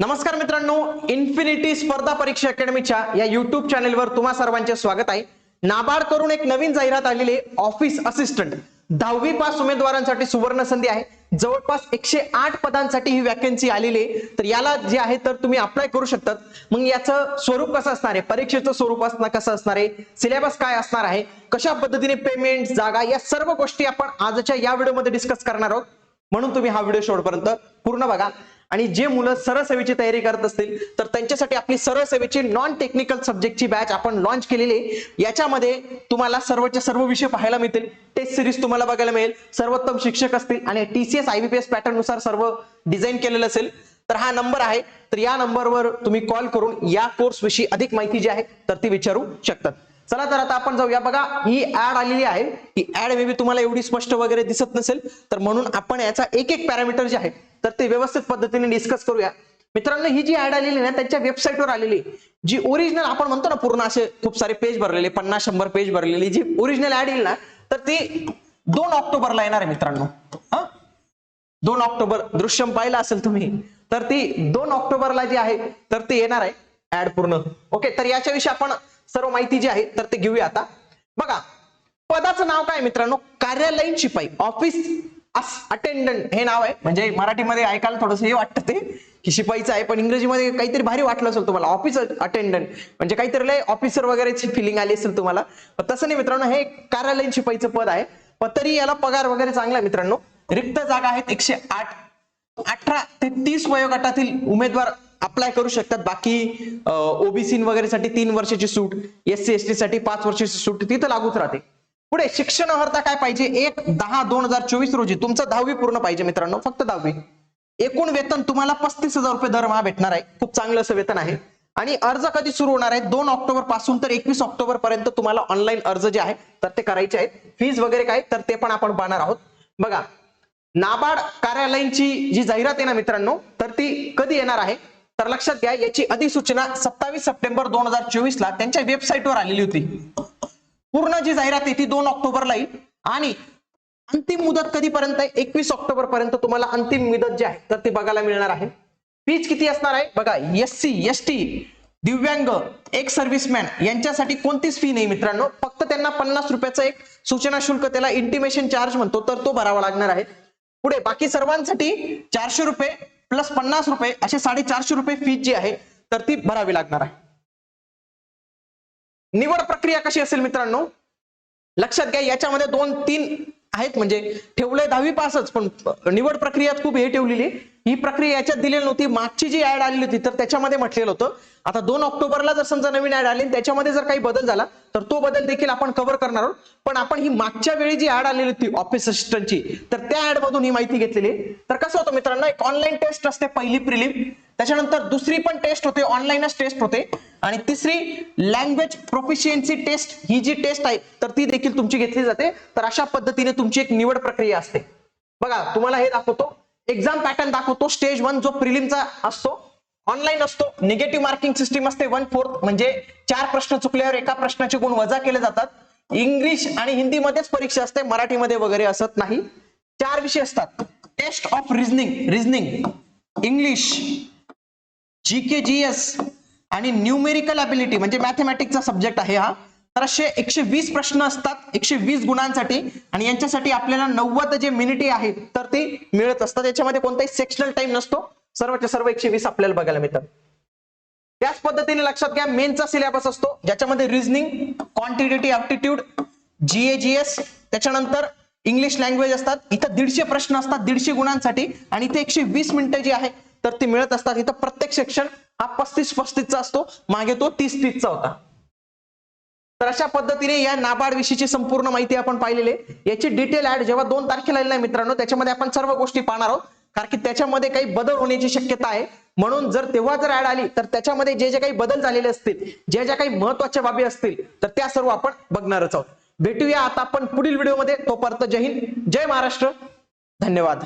नमस्कार मित्रांनो इन्फिनिटी स्पर्धा परीक्षा अकॅडमीच्या या युट्यूब चॅनेलवर तुम्हा सर्वांचे स्वागत आहे. नाबार्ड करून एक नवीन जाहिरात आलेली ऑफिस असिस्टंट दहावी पास उमेदवारांसाठी सुवर्ण संधी आहे. जवळपास एकशे आठ पदांसाठी ही वॅकन्सी आलेली आहे. तर याला जे आहे तर तुम्ही अप्लाय करू शकतात. मग याचं स्वरूप कसं असणार आहे? परीक्षेचं स्वरूप असणार कसं असणार आहे? सिलेबस काय असणार आहे? कशा पद्धतीने पेमेंट जागा? या सर्व गोष्टी आपण आजच्या या व्हिडिओमध्ये डिस्कस करणार आहोत. म्हणून तुम्ही हा व्हिडिओ शेवटपर्यंत पूर्ण बघा. आणि जे मुलं सरळ सेवेची तयारी करत असतील तर त्यांच्यासाठी आपली सरळ सेवेची नॉन टेक्निकल सब्जेक्टची बॅच आपण लॉन्च केलेली आहे. याच्यामध्ये तुम्हाला सर्वच्या सर्व विषय पाहायला मिळतील. टेस्ट सिरीज तुम्हाला बघायला मिळेल. सर्वोत्तम शिक्षक असतील आणि टीसीएस आयबीपीएस पॅटर्ननुसार सर्व डिझाईन केलेलं असेल तर हा नंबर आहे. तर या नंबरवर तुम्ही कॉल करून या कोर्स विषयी अधिक माहिती जी आहे तर ती विचारू शकतात. चला तर आता आपण जाऊया. बघा ही ऍड आलेली आहे. ही ऍड मे बी तुम्हाला एवढी स्पष्ट वगैरे दिसत नसेल तर म्हणून आपण याचा एक एक पॅरामीटर जे आहे तर ते व्यवस्थित पद्धतीने डिस्कस करूया. मित्रांनो ही जी ऍड आलेली ना त्यांच्या वेबसाईटवर आलेली जी ओरिजिनल आपण म्हणतो ना पूर्ण असे खूप सारे पेज भरलेले पन्नास शंभर पेज भरलेली जी ओरिजिनल ऍड येईल ना तर ती दोन ऑक्टोबरला येणार आहे मित्रांनो. हा? दोन ऑक्टोबर दृश्यम पाहिलं असेल तुम्ही तर ती दोन ऑक्टोबरला जी आहे तर ती येणार आहे ऍड पूर्ण. ओके तर याच्याविषयी आपण सर्व माहिती जी आहे तर ते घेऊया आता. बघा पदाचं नाव काय मित्रांनो? कार्यालयीन शिपाई ऑफिस अटेंडंट हे नाव आहे. म्हणजे मराठीमध्ये ऐकायला थोडंसं हे वाटतं ते की शिपाईचं आहे पण इंग्रजीमध्ये काहीतरी भारी वाटलं असेल तुम्हाला. ऑफिस अटेंडंट म्हणजे काहीतरी लय ऑफिसर वगैरेची फिलिंग आली असेल तुम्हाला. तसं नाही मित्रांनो हे कार्यालयीन शिपाईचं पद आहे. पण तरी याला पगार वगैरे चांगला मित्रांनो. रिक्त जागा आहेत एकशे आठ. अठरा ते तीस वयोगटातील उमेदवार अप्लाय करू शकतात. बाकी ओबीसी वगैरे साठी तीन वर्षाची सूट एससी एस टी साठी पाच वर्षाची सूट तिथं लागूच राहते. पुढे शिक्षण अर्हता काय पाहिजे? एक दहा दोन हजार चोवीस रोजी. तुमचं दहावी पूर्ण पाहिजे मित्रांनो फक्त दहावी. एकूण वेतन तुम्हाला पस्तीस हजार रुपये दरमहा भेटणार आहे. खूप चांगलं असं वेतन आहे. आणि अर्ज कधी सुरू होणार आहे? दोन ऑक्टोबरपासून तर एकवीस ऑक्टोबर पर्यंत तुम्हाला ऑनलाईन अर्ज जे आहे तर ते करायचे आहेत. फीज वगैरे काय तर ते पण आपण पाहणार आहोत. बघा नाबार्ड कार्यालयांची जी जाहिरात आहे ना मित्रांनो तर ती कधी येणार आहे? तर लक्षात घ्या याची अधिसूचना सत्तावीस सप्टेंबर दोन हजार चोवीस ला त्यांच्या वेबसाईटवर आलेली होती. पूर्ण जी जाहिरात आहे ती दोन ऑक्टोबरला येईल आणि अंतिम मुदत कधीपर्यंत आहे? एकवीस ऑक्टोबर पर्यंत तुम्हाला अंतिम मुदत जी आहे तर ती बघायला मिळणार आहे. फीज किती असणार आहे? बघा एस सी एस टी दिव्यांग एक सर्व्हिसमॅन यांच्यासाठी कोणतीच फी नाही मित्रांनो. फक्त त्यांना पन्नास रुपयाचं एक सूचना शुल्क त्याला इंटिमेशन चार्ज म्हणतो तर तो भरावा लागणार आहे. पुढे बाकी सर्वांसाठी चारशे रुपये प्लस पन्नास रुपये असे साडेचारशे रुपये फीज जी आहे तर ती भरावी लागणार आहे. निवड प्रक्रिया कशी असेल मित्रांनो? लक्षात घ्या याच्यामध्ये दोन तीन आहेत. म्हणजे ठेवलंय दहावी पासच पण निवड प्रक्रियात खूप हे ठेवलेली ही प्रक्रिया याच्यात दिलेली नव्हती. मागची जी ऍड आलेली होती तर त्याच्यामध्ये म्हटलेलं होतं. आता दोन ऑक्टोबरला जर समजा नवीन ऍड आली त्याच्यामध्ये जर काही बदल झाला तर तो बदल देखील आपण कव्हर करणार आहोत. पण आपण ही मागच्या वेळी जी ऍड आलेली होती ऑफिस असिस्टंटची तर त्या ऍड मधून ही माहिती घेतलेली तर कसं होतं मित्रांनो एक ऑनलाईन टेस्ट असते पहिली प्रिलिम त्याच्यानंतर दुसरी पण टेस्ट होते ऑनलाईनच टेस्ट होते. आणि तिसरी लँग्वेज प्रोफिशियन्सी टेस्ट ही जी टेस्ट आहे तर ती देखील तुमची घेतली जाते. तर अशा पद्धतीने तुमची एक निवड प्रक्रिया असते. बघा तुम्हाला हे दाखवतो. एक्झाम पॅटर्न दाखवतो. स्टेज वन जो प्रिलिमचा असतो ऑनलाईन असतो. निगेटिव्ह मार्किंग सिस्टीम असते वन फोर्थ म्हणजे चार प्रश्न चुकल्यावर एका प्रश्नाचे गुण वजा केले जातात. इंग्लिश आणि हिंदीमध्येच परीक्षा असते मराठीमध्ये वगैरे असत नाही. चार विषय असतात. Test of reasoning reasoning English G K G S आणि न्यूमेरिकल अबिलिटी म्हणजे मॅथमॅटिक्सचा सब्जेक्ट आहे हा. असे एकशे वीस प्रश्न असतात एकशे वीस गुणांसाठी. आणि यांच्यासाठी आपल्याला नव्वद जे मिनिटे आहेत तर ते मिळत असतात. याच्यामध्ये कोणताही सेक्शनल टाइम नसतो. सर्वच्या सर्व एकशे वीस आपल्याला बघायला मिळतात. त्याच पद्धतीने लक्षात घ्या मेनचा सिलेबस असतो. ज्याच्यामध्ये रिझनिंग क्वांटिटेटिव्ह ऍप्टिट्यूड जीएजीएस त्याच्यानंतर इंग्लिश लँग्वेज असतात. इथं दीडशे प्रश्न असतात दीडशे गुणांसाठी. आणि इथे एकशे वीस मिनिटं जी आहे तर ती मिळत असतात. इथं प्रत्येक सेक्शन हा पस्तीस पस्तीसचा असतो. मागे तो तीस तीसचा होता. तर अशा पद्धतीने या नाबार्ड विषयीची संपूर्ण माहिती आपण पाहिलेली आहे. याची डिटेल ऍड जेव्हा दोन तारखेला येईल ना मित्रांनो त्याच्यामध्ये आपण सर्व गोष्टी पाहणार आहोत. कारण की त्याच्यामध्ये काही बदल होण्याची शक्यता आहे. म्हणून जर तेव्हा जर ऍड आली तर त्याच्यामध्ये जे जे काही बदल झालेले असतील ज्या ज्या काही महत्त्वाच्या बाबी असतील तर त्या सर्व आपण बघणारच आहोत. भेटूया आता आपण पुढील व्हिडिओमध्ये तोपर्यंत जय हिंद जय महाराष्ट्र. धन्यवाद.